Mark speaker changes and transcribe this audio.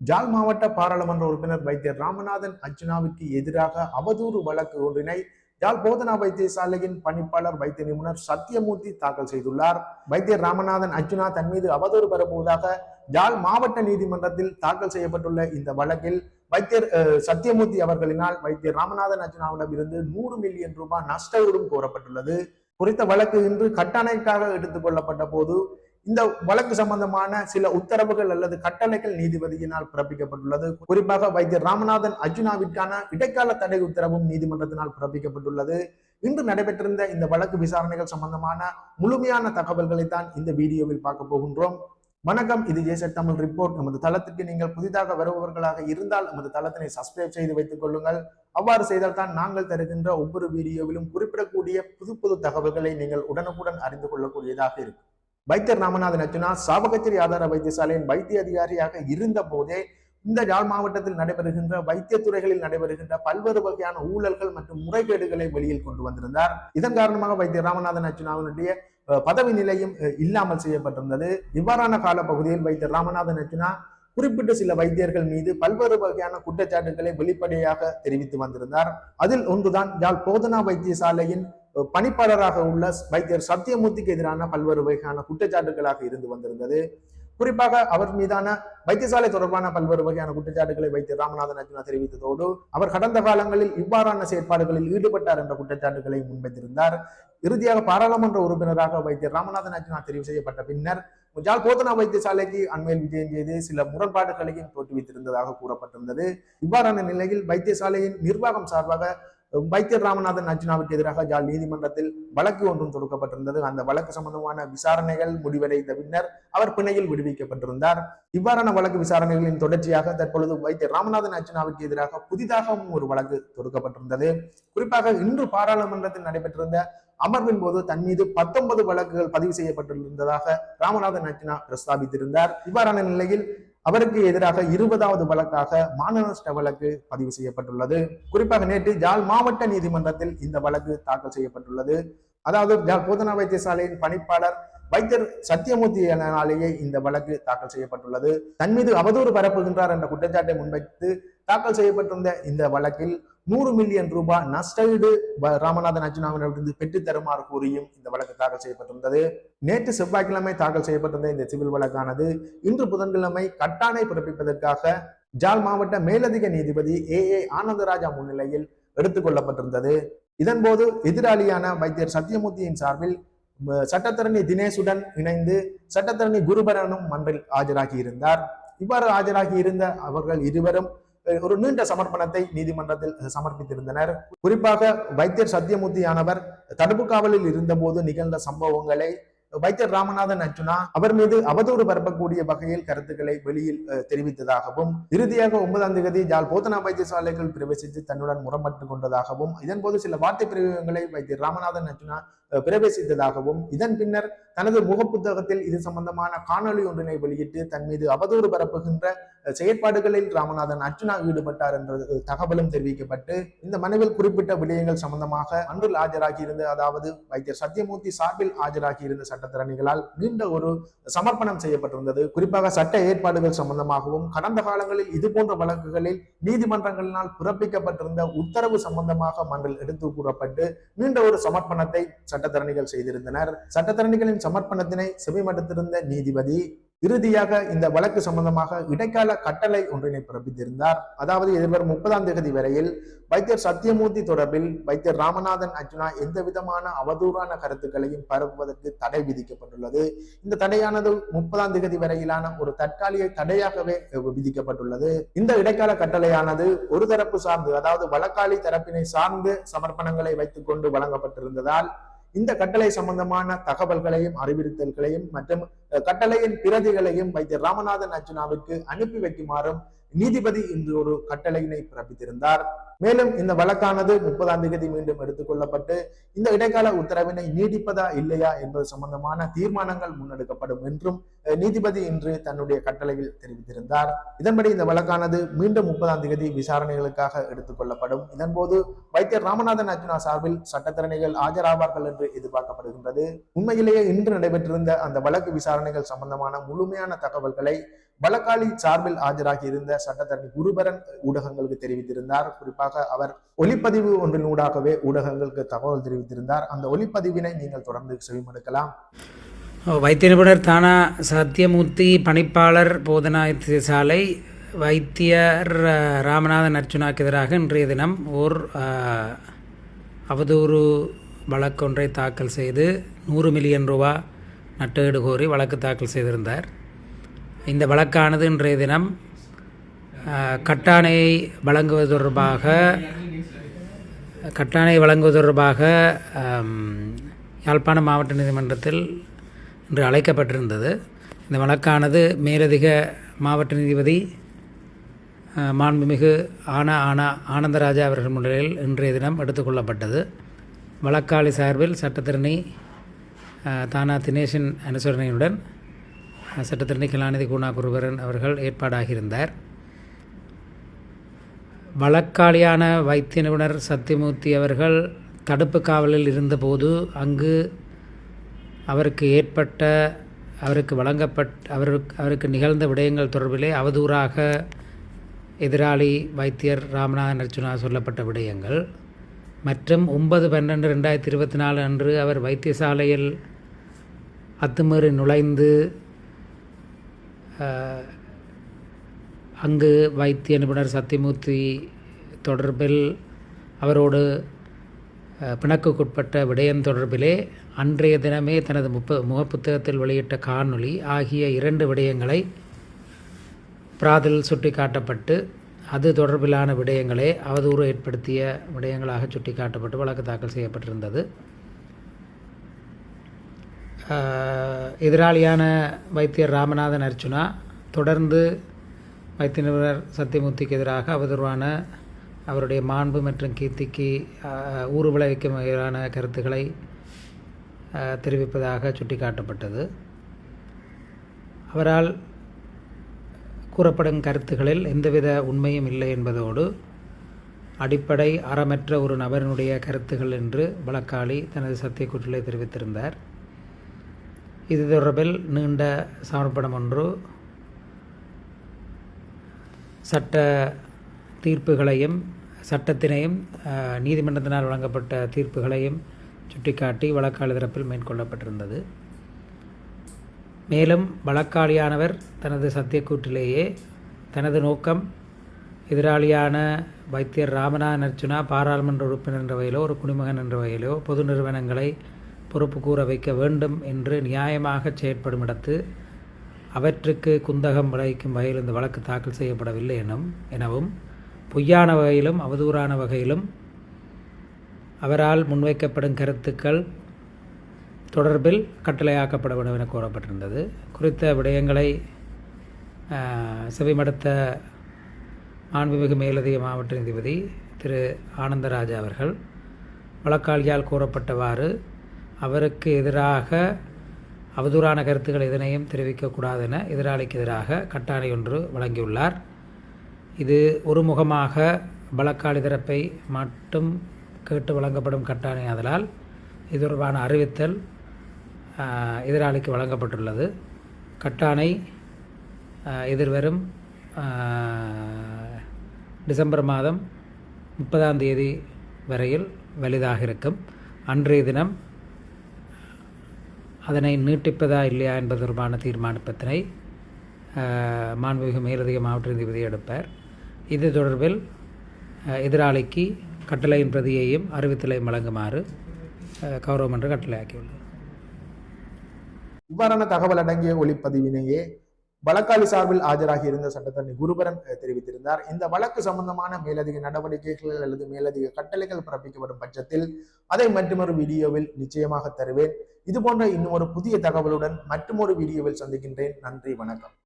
Speaker 1: ஜாழ் மாவட்ட பாராளுமன்ற உறுப்பினர் வைத்தியர் ராமநாதன் அர்ஜுனாவிற்கு எதிராக அவதூறு வழக்கு ஒன்றினை ஜாழ் போதனா வைத்தியசாலையின் பணிப்பாளர் வைத்திய நிபுணர் சத்தியமூர்த்தி தாக்கல் செய்துள்ளார். வைத்தியர் ராமநாதன் அர்ஜுனா தன் மீது அவதூறு பெறப்போவதாக ஜாழ் மாவட்ட நீதிமன்றத்தில் தாக்கல் செய்யப்பட்டுள்ள இந்த வழக்கில் வைத்தியர் சத்தியமூர்த்தி அவர்களினால் வைத்தியர் ராமநாதன் அர்ஜுனாவிடம் இருந்து நூறு மில்லியன் ரூபாய் நஷ்டஈடும் கோரப்பட்டுள்ளது. குறித்த வழக்கு இன்று கட்டணைக்காக எடுத்துக் கொள்ளப்பட்ட போது இந்த வழக்கு சம்பந்தமான சில உத்தரவுகள் அல்லது கட்டளைகள் நீதிபதியினால் பிறப்பிக்கப்பட்டுள்ளது. குறிப்பாக வைத்தியர் ராமநாதன் அர்ஜுனாவிற்கான இடைக்கால தடை உத்தரவும் நீதிமன்றத்தினால் பிறப்பிக்கப்பட்டுள்ளது. இன்று நடைபெற்றிருந்த இந்த வழக்கு விசாரணைகள் சம்பந்தமான முழுமையான தகவல்களை தான் இந்த வீடியோவில் பார்க்க போகின்றோம். வணக்கம் இது ஜேசட் தமிழ் ரிப்போர்ட். நமது தளத்திற்கு நீங்கள் புதிதாக வருபவர்களாக இருந்தால் நமது தளத்தினை சப்ஸ்கிரைப் செய்து வைத்துக் கொள்ளுங்கள். அவ்வாறு செய்தால் தான் நாங்கள் தருகின்ற ஒவ்வொரு வீடியோவிலும் குறிப்பிடக்கூடிய புது புது தகவல்களை நீங்கள் உடனுக்குடன் அறிந்து கொள்ளக்கூடியதாக இருக்கும். வைத்தியர் ராமநாதன் அர்ஜுனா சாவகச்சேரி ஆதார வைத்தியசாலையின் வைத்திய அதிகாரியாக இருந்த போதே இந்த யாழ் மாவட்டத்தில் நடைபெறுகின்ற வைத்திய துறைகளில் நடைபெறுகின்ற பல்வேறு வகையான ஊழல்கள் மற்றும் முறைகேடுகளை வெளியில் கொண்டு வந்திருந்தார். இதன் காரணமாக வைத்தியர் ராமநாதன் அர்ஜுனாவினுடைய பதவி நிலையும் இல்லாமல் செய்யப்பட்டிருந்தது. இவ்வாறான காலப்பகுதியில் வைத்தியர் ராமநாதன் அர்ஜுனா குறிப்பிட்ட சில வைத்தியர்கள் மீது பல்வேறு வகையான குற்றச்சாட்டுகளை வெளிப்படையாக தெரிவித்து வந்திருந்தார். அதில் ஒன்றுதான் யாழ் போதனா வைத்தியசாலையின் பணிப்பாளராக உள்ள வைத்தியர் சத்தியமூர்த்திக்கு எதிரான பல்வேறு வகையான குற்றச்சாட்டுகளாக இருந்து வந்திருந்தது. குறிப்பாக அவர் மீதான வைத்தியசாலை தொடர்பான பல்வேறு வகையான குற்றச்சாட்டுகளை வைத்து ராமநாதன் அர்ஜுனா தெரிவித்ததோடு அவர் கடந்த காலங்களில் இவ்வாறான செயற்பாடுகளில் ஈடுபட்டார் என்ற குற்றச்சாட்டுகளை முன்வைத்திருந்தார். இறுதியாக பாராளுமன்ற உறுப்பினராக வைத்தியர் ராமநாதன் அர்ஜுனா தெரிவு செய்யப்பட்ட பின்னர் ஜாழ் வைத்தியசாலைக்கு அண்மையில் விஜயம் செய்து சில முரண்பாடுகளையும் தோற்றுவித்திருந்ததாக கூறப்பட்டிருந்தது. இவ்வாறான நிலையில் வைத்தியசாலையின் நிர்வாகம் சார்பாக வைத்தியர் ராமநாதன் அர்ஜுனாவுக்கு எதிராக ஜாழ் நீதிமன்றத்தில் வழக்கு ஒன்றும் தொடுக்கப்பட்டிருந்தது. அந்த வழக்கு சம்பந்தமான விசாரணைகள் முடிவடைந்த பின்னர் அவர் பிணையில் விடுவிக்கப்பட்டிருந்தார். இவ்வாறான வழக்கு விசாரணைகளின் தொடர்ச்சியாக தற்பொழுது வைத்தியர் ராமநாதன் அர்ஜுனாவுக்கு எதிராக புதிதாகவும் ஒரு வழக்கு தொடுக்கப்பட்டிருந்தது. குறிப்பாக இன்று பாராளுமன்றத்தில் நடைபெற்றிருந்த அமர்வின் போது தன் மீது பத்தொன்பது வழக்குகள் பதிவு செய்யப்பட்டிருந்ததாக ராமநாதன் அர்ஜுனா பிரஸ்தாபித்திருந்தார். இவ்வாறான நிலையில் அவருக்கு எதிராக இருபதாவது வழக்காக மான வழக்கு பதிவு செய்யப்பட்டுள்ளது. குறிப்பாக நேற்று ஜாழ் மாவட்ட நீதிமன்றத்தில் இந்த வழக்கு தாக்கல் செய்யப்பட்டுள்ளது. அதாவது ஜாழ் போதனா வைத்தியசாலையின் பணிப்பாளர் வைத்தியர் சத்தியமூர்த்தியினாலேயே இந்த வழக்கு தாக்கல் செய்யப்பட்டுள்ளது. தன் மீது அவதூறு பரப்புகின்றார் என்ற குற்றச்சாட்டை முன்வைத்து தாக்கல் செய்யப்பட்டிருந்த இந்த வழக்கில் நூறு மில்லியன் ரூபாய் நஷ்டஈடு ராமநாதன் அர்ஜுனாவிடமிருந்து பெற்றுத் தருமாறு கூறியும் இந்த வழக்கு தாக்கல் செய்யப்பட்டிருந்தது. நேற்று செவ்வாய்க்கிழமை தாக்கல் செய்யப்பட்டிருந்த இந்த சிவில் வழக்கானது இன்று புதன்கிழமை கட்டாணை பிறப்பிப்பதற்காக ஜால் மாவட்ட மேலதிக நீதிபதி ஏ. ஏ. ஆனந்தராஜா முன்னிலையில் எடுத்துக்கொள்ளப்பட்டிருந்தது இதன்போது எதிராளியான வைத்தியர் சத்தியமூர்த்தியின் சார்பில் சட்டத்தரணி தினேஷுடன் இணைந்து சட்டத்தரணி குருபரனும் மன்றில் ஆஜராகி இருந்தார். இவ்வாறு ஆஜராகி இருந்த அவர்கள் இருவரும் ஒரு நீண்ட சமர்ப்பணத்தை நீதிமன்றத்தில் சமர்ப்பித்திருந்தனர். குறிப்பாக வைத்தியர் சத்தியமூர்த்தியானவர் தடுப்பு காவலில் இருந்தபோது நிகழ்ந்த சம்பவங்களை வைத்தியர் ராமநாதன் அர்ஜுனா அவர் மீது அவதூறு பரப்பக்கூடிய வகையில் கருத்துக்களை வெளியில் தெரிவித்ததாகவும் இறுதியாக ஒன்பதாம் தேதி ஜால் போதனா வைத்தியசாலைகள் பிரவேசித்து தன்னுடன் முரண்பட்டு கொண்டதாகவும் இதன்போது சில வார்த்தை பிரயோகங்களை வைத்தியர் ராமநாதன் அர்ஜுனா பிரவேசித்ததாகவும் இதன் பின்னர் தனது முகப்புத்தகத்தில் இது சம்பந்தமான காணொளி ஒன்றினை வெளியிட்டு தன் மீது அவதூறு பரப்புகின்ற செயற்பாடுகளில் ராமநாதன் அர்ஜுனா ஈடுபட்டார் என்ற தகவலும் தெரிவிக்கப்பட்டு இந்த மனுவில் குறிப்பிட்ட விடயங்கள் சம்பந்தமாக அன்றில் ஆஜராகி இருந்த அதாவது வைத்தியர் சத்தியமூர்த்தி சார்பில் ஆஜராகி இருந்த சட்டத்திறனிகளால் நீண்ட ஒரு சமர்ப்பணம் செய்யப்பட்டிருந்தது. குறிப்பாக சட்ட ஏற்பாடுகள் சம்பந்தமாகவும் கடந்த காலங்களில் இது போன்ற வழக்குகளில் நீதிமன்றங்களினால் பிறப்பிக்கப்பட்டிருந்த உத்தரவு சம்பந்தமாக மன்றில் எடுத்து கூறப்பட்டு நீண்ட ஒரு சமர்ப்பணத்தை சட்டத்தரணிகள் செய்திருந்தனர். சட்டத்தரணிகளின் சமர்ப்பணத்தினை செவிமடுத்திருந்த நீதிபதி இறுதியாக இந்த வழக்கு சம்பந்தமாக இடைக்கால கட்டளை ஒன்றினை பிறப்பித்திருந்தார். அதாவது எதிர்வரும் முப்பதாம் தேதி வரையில் வைத்தியர் சத்தியமூர்த்தி தொடர்பில் வைத்தியர் ராமநாதன் அர்ஜுனா எந்த விதமான அவதூறான கருத்துக்களையும் பரப்புவதற்கு தடை விதிக்கப்பட்டுள்ளது. இந்த தடையானது முப்பதாம் தேதி வரையிலான ஒரு தற்காலிக தடையாகவே விதிக்கப்பட்டுள்ளது. இந்த இடைக்கால கட்டளையானது ஒரு தரப்பு சார்ந்து அதாவது வழக்காளி தரப்பினை சார்ந்து சமர்ப்பணங்களை வைத்துக் கொண்டு வழங்கப்பட்டிருந்ததால் இந்த கட்டளை சம்பந்தமான தகவல்களையும் அறிவுறுத்தல்களையும் மற்றும் கட்டளையின் பிரதிகளையும் வைத்தியர் ராமநாதன் அர்ஜுனாவிற்கு அனுப்பி வைக்குமாறும் நீதிபதி இன்று ஒரு கட்டளையினை பிறப்பித்திருந்தார். மேலும் இந்த வழக்கானது முப்பதாம் தேதி மீண்டும் எடுத்துக்கொள்ளப்பட்டு இந்த இடைக்கால உத்தரவினை நீடிப்பதா இல்லையா என்பது சம்பந்தமான தீர்மானங்கள் முன்னெடுக்கப்படும் என்றும் நீதிபதி இன்று தன்னுடைய கட்டளையில் தெரிவித்திருந்தார். இதன்படி இந்த வழக்கானது மீண்டும் முப்பதாம் தேதி விசாரணைகளுக்காக எடுத்துக்கொள்ளப்படும் இதன்போது வைத்தியர் ராமநாதன் அர்ஜுனா சார்பில் சட்டத்திறனைகள் ஆஜராவார்கள் என்று எதிர்பார்க்கப்படுகின்றது. உண்மையிலேயே இன்று நடைபெற்றிருந்த அந்த வழக்கு விசாரணை விசாரணைகள் சம்பந்தமான முழுமையான தகவல்களை வழக்காளி சார்பில் ஆஜராகி இருந்த சட்டத்தரணி குருபரன் ஊடகங்களுக்கு தெரிவித்திருந்தார். குறிப்பாக அவர் ஒலிப்பதிவு ஒன்றினூடாகவே ஊடகங்களுக்கு தகவல் தெரிவித்திருந்தார். அந்த ஒலிப்பதிவினை நீங்கள் தொடர்ந்து செவிமடுக்கலாம்.
Speaker 2: வைத்திய நிபுணர் தானா சத்தியமூர்த்தி பணிப்பாளர் போதனா சாலை வைத்தியர் ராமநாதன் அர்ஜுனாக்கு எதிராக இன்றைய தினம் ஓர் அவதூறு வழக்கொன்றை தாக்கல் செய்து நூறு மில்லியன் ரூபா நட்டஈடு கோரி வழக்கு தாக்கல் செய்திருந்தார். இந்த வழக்கானது இன்றைய தினம் கட்டாணையை வழங்குவது தொடர்பாக கட்டாணை வழங்குவது தொடர்பாக யாழ்ப்பாணம் மாவட்ட நீதிமன்றத்தில் இன்று அழைக்கப்பட்டிருந்தது. இந்த வழக்கானது மேலதிக மாவட்ட நீதிபதி மாண்புமிகு ஆனா ஆனா ஆனந்தராஜா அவர்கள் முன்னிலையில் இன்றைய தினம் எடுத்துக்கொள்ளப்பட்டது வழக்காளி சார்பில் சட்டத்திரணி தானா தினேஷன் அனுசரணையுடன் அஹ், சட்டத்திரணி கலாநிதி குணா குருபரன் அவர்கள் ஏற்பாடாகியிருந்தார். வழக்காளியான வைத்திய நிபுணர் சத்தியமூர்த்தி அவர்கள் தடுப்பு காவலில் இருந்தபோது அங்கு அவருக்கு ஏற்பட்ட அவருக்கு வழங்கப்பட் அவருக்கு அவருக்கு நிகழ்ந்த விடயங்கள் தொடர்பிலே அவதூறாக எதிராளி வைத்தியர் ராமநாதன் அர்ச்சுனா சொல்லப்பட்ட விடயங்கள். மற்றும் ஒன்பது பன்னெண்டு ரெண்டாயிரத்தி இருபத்தி நாலு அன்று அவர் வைத்தியசாலையில் அத்துமீறி நுழைந்து அங்கு வைத்திய நிபுணர் சத்தியமூர்த்தி தொடர்பில் அவரோடு பிணக்குக்குட்பட்ட விடயம் தொடர்பிலே அன்றைய தினமே தனது முப்ப முகப்புத்தகத்தில் வெளியிட்ட காணொளி ஆகிய இரண்டு விடயங்களை பிராதில் சுட்டிக்காட்டப்பட்டு அது தொடர்பிலான விடயங்களே அவதூறு ஏற்படுத்திய விடயங்களாக சுட்டிக்காட்டப்பட்டு வழக்கு தாக்கல் செய்யப்பட்டிருந்தது. எதிராளியான வைத்தியர் ராமநாதன் அர்ச்சுனா தொடர்ந்து வைத்திய நிபுணர் சத்தியமூர்த்திக்கு எதிராக அவதூறான அவருடைய மாண்பு மற்றும் கீர்த்திக்கு ஆஹ், ஊறு விளைவிக்கும் வகையிலான கருத்துக்களை தெரிவிப்பதாக சுட்டிக்காட்டப்பட்டது. அவரால் கூறப்படும் கருத்துக்களில் எந்தவித உண்மையும் இல்லை என்பதோடு அடிப்படை அறமற்ற ஒரு நபரினுடைய கருத்துகள் என்று வழக்காளி தனது சத்தியக்கூற்றிலே தெரிவித்திருந்தார். இது தொடர்பில் நீண்ட சமர்ப்பணம் ஒன்று. சட்ட தீர்ப்புகளையும் சட்டத்தினையும் நீதிமன்றத்தினால் வழங்கப்பட்ட தீர்ப்புகளையும் சுட்டிக்காட்டி வழக்காளி தரப்பில் மேற்கொள்ளப்பட்டிருந்தது. மேலும் வழக்காளியானவர் தனது சத்தியக்கூற்றிலேயே தனது நோக்கம் எதிராளியான வைத்தியர் ராமநாதன் அர்ச்சுனா பாராளுமன்ற உறுப்பினர் என்ற வகையிலோ ஒரு குடிமகன் என்ற வகையிலோ பொது நிறுவனங்களை பொறுப்பு கூற வைக்க வேண்டும் என்று நியாயமாக செயற்படும் இடத்து அவற்றுக்கு குந்தகம் விளைவிக்கும் வகையில் இந்த வழக்கு தாக்கல் செய்யப்படவில்லை எனும் எனவும் பொய்யான வகையிலும் அவதூறான வகையிலும் அவரால் முன்வைக்கப்படும் கருத்துக்கள் தொடர்பில் கட்டளையாக்கப்பட வேண்டும் என கோரப்பட்டிருந்தது குறித்த விடயங்களை செவிமடுத்த மாண்புமிகு மேலதிக மாவட்ட நீதிபதி திரு ஆனந்தராஜா அவர்கள் வழக்காளியால் கூறப்பட்டவாறு அவருக்கு எதிராக அவதூறான கருத்துக்கள் எதனையும் தெரிவிக்கக்கூடாது என எதிராளிக்கு எதிராக கட்டாணை ஒன்று வழங்கியுள்ளார். இது ஒருமுகமாக பலக்காளி தரப்பை மட்டும் கேட்டு வழங்கப்படும் கட்டாணை ஆதலால் இது தொடர்பான அறிவித்தல் எதிராளிக்கு வழங்கப்பட்டுள்ளது. கட்டாணை எதிர்வரும் டிசம்பர் மாதம் முப்பதாம் தேதி வரையில் வலிதாக இருக்கும். அன்றைய தினம் அதனை நீட்டிப்பதா இல்லையா என்பது தொடர்பான தீர்மானப்பத்தினை மாண்புமிகு மேலதிக மாவட்ட நீதிபதி எடுப்பார். இது தொடர்பில் எதிராளிக்கு கட்டளையின் பிரதியையும் அறிவித்தலையும் வழங்குமாறு ஆஹ், கட்டளையாக்கியுள்ளது.
Speaker 1: இவ்வாறான தகவல் அடங்கிய ஒளிப்பதிவினையே வழக்காளி சார்பில் ஆஜராகி இருந்த சட்டத்தரணி குருபரன் தெரிவித்திருந்தார். இந்த வழக்கு சம்பந்தமான மேலதிக நடவடிக்கைகள் அல்லது மேலதிக கட்டளைகள் பிறப்பிக்கப்படும் பட்சத்தில் அதை மற்றொரு வீடியோவில் நிச்சயமாக தருவேன். இது போன்ற இன்னும் ஒரு புதிய தகவலுடன் மற்றொரு வீடியோவில் சந்திக்கின்றேன். நன்றி வணக்கம்.